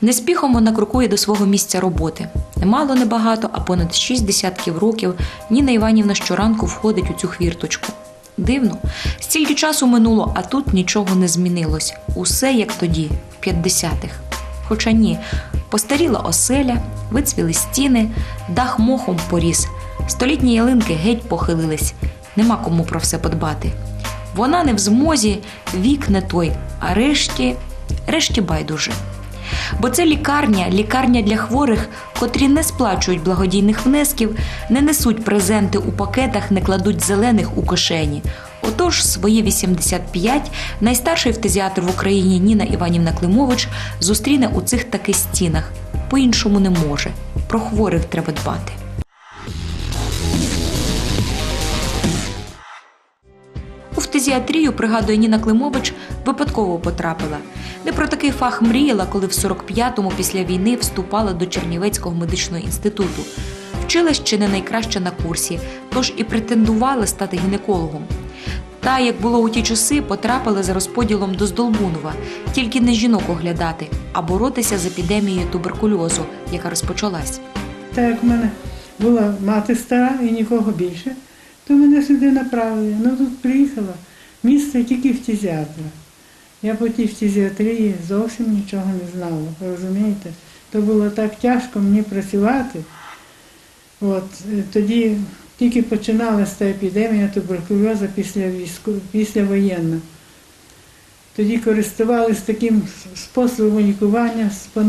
Неспіхом вона крокує до свого місця роботи. Немало небагато, а понад шість десятків років Ніна Іванівна щоранку входить у цю хвірточку. Дивно, стільки часу минуло, а тут нічого не змінилось. Усе як тоді, в 50-х. Хоча ні, постаріла оселя, вицвіли стіни, дах мохом поріс, столітні ялинки геть похилились, нема кому про все подбати. Вона не в змозі, вік не той, а решті, решті байдуже. Бо це лікарня, лікарня для хворих, котрі не сплачують благодійних внесків, не несуть презенти у пакетах, не кладуть зелених у кишені. Отож, свої 85 найстарший фтезіатр в Україні Ніна Іванівна Климович зустріне у цих таки стінах. По-іншому не може. Про хворих треба дбати. У фтезіатрію, пригадує Ніна Климович, випадково потрапила. Не про такий фах мріяла, коли в 45-му після війни вступала до Чернівецького медичного інституту. Вчилась чи не найкраще на курсі, тож і претендувала стати гінекологом. Та, як було у ті часи, потрапила за розподілом до Здолбунова, тільки не жінок оглядати, а боротися з епідемією туберкульозу, яка розпочалась. Так як в мене була мати стара і нікого більше, то мене сюди направили. Ну тут приїхала місце тільки фтизіатра. Я по тій фтизіатрії зовсім нічого не знала, розумієте? То було так тяжко мені працювати. От, тоді тільки починалася та епідемія туберкульозу після війську, післявоєнна. Тоді користувалися таким способом лікування е,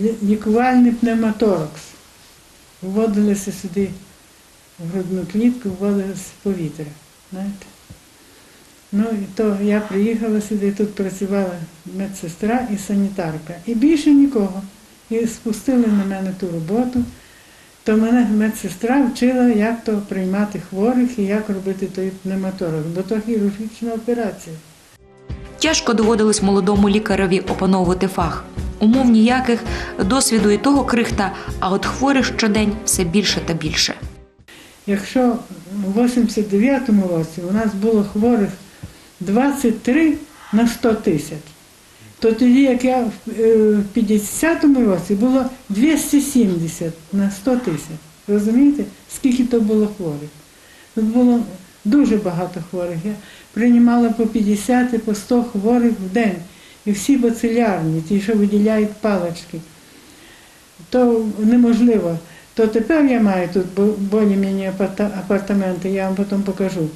лі- лікувальний пневмоторакс. Вводилося сюди в грудну клітку, вводилося повітря. Знаєте? Ну, і то я приїхала сюди, тут працювала медсестра і санітарка. І більше нікого. І спустили на мене ту роботу. То мене медсестра вчила, як то приймати хворих і як робити той пневмоторакс, бо то хірургічна операція. Тяжко доводилось молодому лікареві опановувати фах. Умов ніяких, досвіду і того крихта, а от хворих щодень все більше та більше. Якщо у 89-му році у нас було хворих 23 на 100 тисяч, то тоді, як я в е, 50-му році було 270 на 100 тисяч. Розумієте, скільки то було хворих? Тут було дуже багато хворих. Я приймала по 50 і по 100 хворих в день. І всі бацилярні, ті, що виділяють палички то неможливо. То тепер я маю тут більш-менш апартаменти, я вам потім покажу.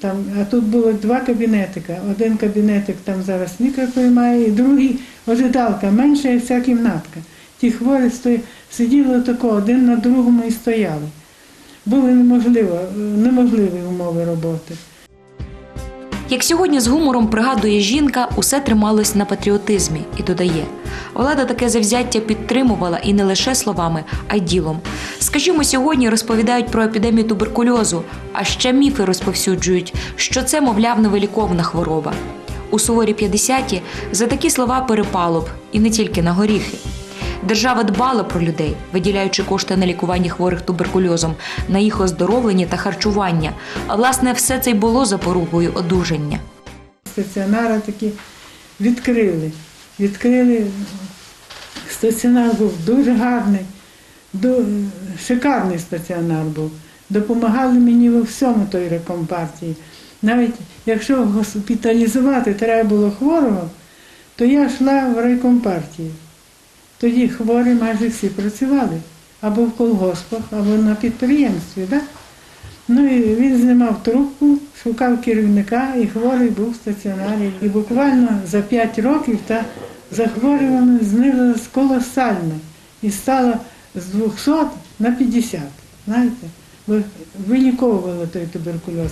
Там, а тут було два кабінетика. Один кабінетик там зараз мікроприймає, приймає, і другий ожидалка, менша і вся кімнатка. Ті хворі сиділи тако, один на другому і стояли. Були неможливо, неможливі умови роботи. Як сьогодні з гумором пригадує жінка, усе трималось на патріотизмі і додає: влада таке завзяття підтримувала і не лише словами, а й ділом. Скажімо, сьогодні розповідають про епідемію туберкульозу, а ще міфи розповсюджують, що це, мовляв, невиліковна хвороба. У суворі 50-ті за такі слова перепало б і не тільки на горіхи. Держава дбала про людей, виділяючи кошти на лікування хворих туберкульозом, на їх оздоровлення та харчування. А власне, все це й було запорукою одужання. Стаціонари такі відкрили. Відкрили. Стаціонар був дуже гарний, шикарний стаціонар був. Допомагали мені во всьому той рекомпартії. Навіть якщо госпіталізувати треба було хворого, то я йшла в райкомпартію. Тоді хворі майже всі працювали або в колгоспах, або на підприємстві. Да? Ну і він знімав трубку, шукав керівника, і хворий був в стаціонарі. І буквально за 5 років та захворювання знизилось колосально і стало з 200 на 50. Знаєте, виліковували той туберкульоз.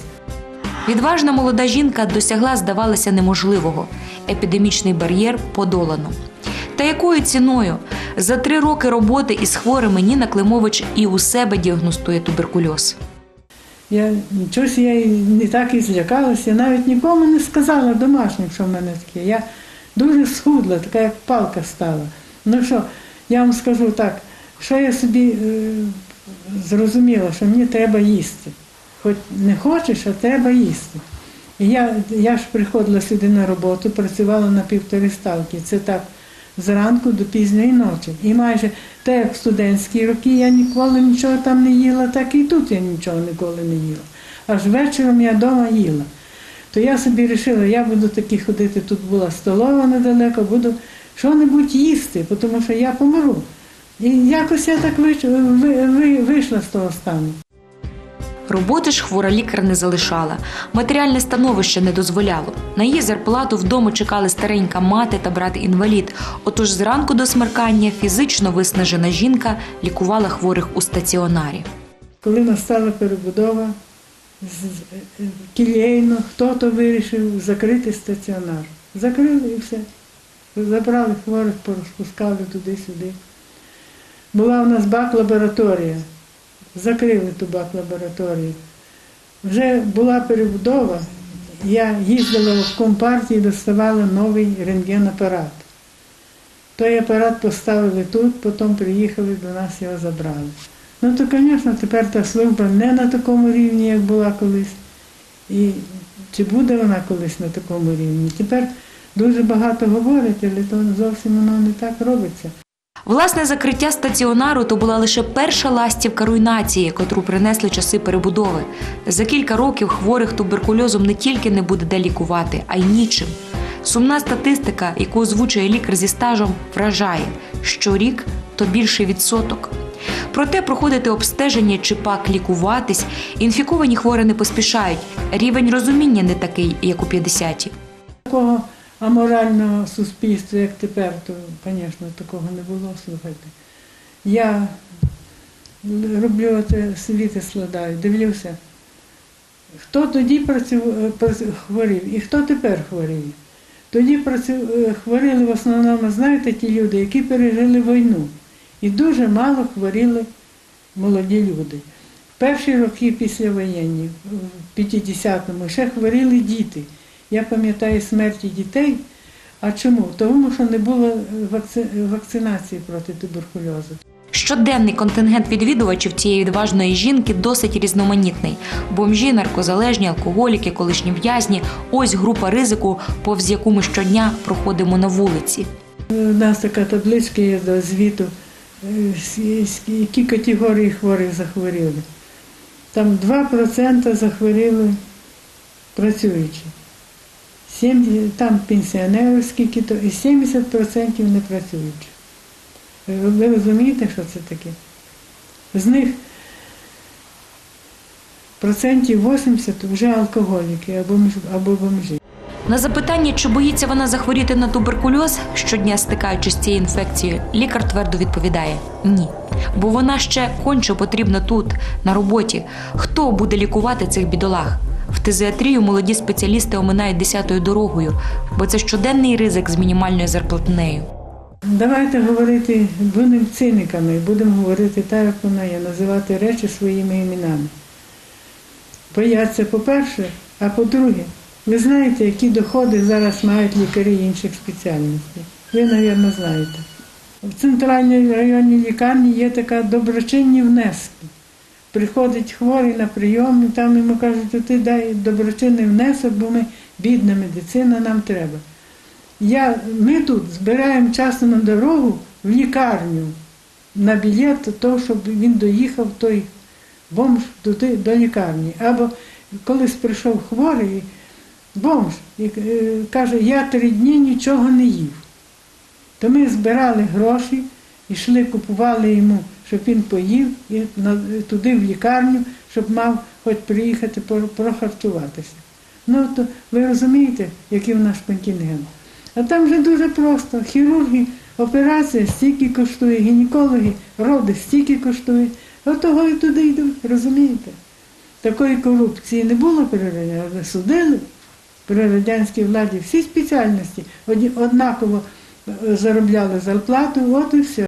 Відважна молода жінка досягла, здавалося, неможливого. Епідемічний бар'єр подолано. Та якою ціною? За три роки роботи із хворими Ніна Климович і у себе діагностує туберкульоз. Я чогось я не так і злякалася, навіть нікому не сказала домашнім, що в мене таке. Я дуже схудла, така як палка стала. Ну що, я вам скажу так, що я собі е, зрозуміла, що мені треба їсти. Хоч не хочеш, а треба їсти. І я, я ж приходила сюди на роботу, працювала на півтори ставки. Це так зранку до пізньої ночі. І майже так як в студентські роки я ніколи нічого там не їла, так і тут я нічого ніколи не їла. Аж вечором я вдома їла. То я собі вирішила, я буду таки ходити, тут була столова недалеко, буду що-небудь їсти, тому що я помру. І якось я так вийшла з того стану. Роботи ж хвора лікар не залишала. Матеріальне становище не дозволяло. На її зарплату вдома чекали старенька мати та брат інвалід. Отож зранку до смеркання фізично виснажена жінка лікувала хворих у стаціонарі. Коли настала перебудова кілейно, хто то вирішив закрити стаціонар. Закрили і все. Забрали хворих, порозпускали туди-сюди. Була у нас бак-лабораторія. Закрили ту бак-лабораторію. Вже була перебудова, я їздила в компартії, доставала новий рентген-апарат. Той апарат поставили тут, потім приїхали до нас його забрали. Ну то, звісно, тепер та служба не на такому рівні, як була колись. І чи буде вона колись на такому рівні? Тепер дуже багато говорять, але то зовсім воно не так робиться. Власне закриття стаціонару то була лише перша ластівка руйнації, котру принесли часи перебудови. За кілька років хворих туберкульозом не тільки не буде де лікувати, а й нічим. Сумна статистика, яку озвучує лікар зі стажем, вражає щорік то більший відсоток. Проте проходити обстеження чи пак лікуватись, інфіковані хворі не поспішають. Рівень розуміння не такий, як у 50-ті. Такого аморального суспільства, як тепер, то, звісно, такого не було, слухайте. Я роблю світи складаю, дивлюся, хто тоді працював, хворів і хто тепер хворіє. Тоді хворіли в основному, знаєте, ті люди, які пережили війну. І дуже мало хворіли молоді люди. В перші роки після воєнні, в 50-му, ще хворіли діти. Я пам'ятаю смерті дітей. А чому? Тому що не було е, вакци... Е, вакцинації проти туберкульозу. Щоденний контингент відвідувачів цієї відважної жінки досить різноманітний: бомжі, наркозалежні, алкоголіки, колишні в'язні. Ось група ризику, повз яку ми щодня проходимо на вулиці. Е, у нас така табличка є до звіту, які категорії хворих захворіли. Там 2% захворіли працюючи. 70, там пенсіонерів скільки то, і 70% не працюють. Ви розумієте, що це таке? З них процентів 80 вже алкоголіки або, або бомжі. На запитання, чи боїться вона захворіти на туберкульоз, щодня стикаючись з цією інфекцією, лікар твердо відповідає ні. Бо вона ще конче потрібна тут, на роботі. Хто буде лікувати цих бідолах? В тезіатрію молоді спеціалісти оминають десятою дорогою, бо це щоденний ризик з мінімальною зарплатнею. Давайте говорити, будемо циниками, будемо говорити так, як воно є, називати речі своїми іменами. Бояться, по-перше, а по-друге, ви знаєте, які доходи зараз мають лікарі інших спеціальностей. Ви, мабуть, знаєте. В центральній районній лікарні є така доброчинні внески. Приходить хворий на прийом, і там йому кажуть, ти дай доброчинний внесок, бо ми бідна медицина, нам треба. Я, ми тут збираємо часом на дорогу в лікарню на білет, до того, щоб він доїхав той бомж туди, до лікарні. Або колись прийшов хворий бомж і е, каже, я три дні нічого не їв. То ми збирали гроші, йшли, купували йому, щоб він поїв, і туди в лікарню, щоб мав хоч приїхати прохарчуватися. Ну, то ви розумієте, який в нас контингент. А там вже дуже просто. Хірурги, операція стільки коштує, гінекологи, роди стільки коштують. От того і туди йдуть, розумієте? Такої корупції не було при але судили при радянській владі всі спеціальності однаково е, заробляли зарплату, от і все.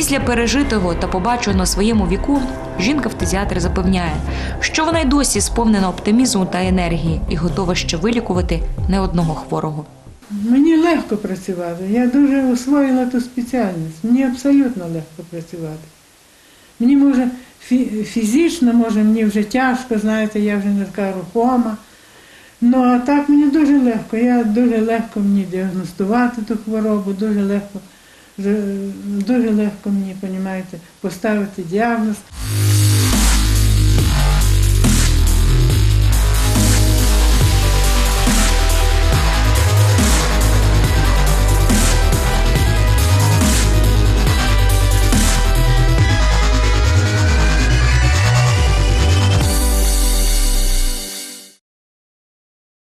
Після пережитого та побаченого на своєму віку жінка в тезіатрі запевняє, що вона й досі сповнена оптимізму та енергії і готова ще вилікувати не одного хворого. Мені легко працювати. Я дуже освоїла ту спеціальність. Мені абсолютно легко працювати. Мені може фізично, може, мені вже тяжко, знаєте, я вже не така рухома. Ну а так мені дуже легко. Я дуже легко мені діагностувати ту хворобу, дуже легко, дуже легко мені, розумієте, поставити діагноз.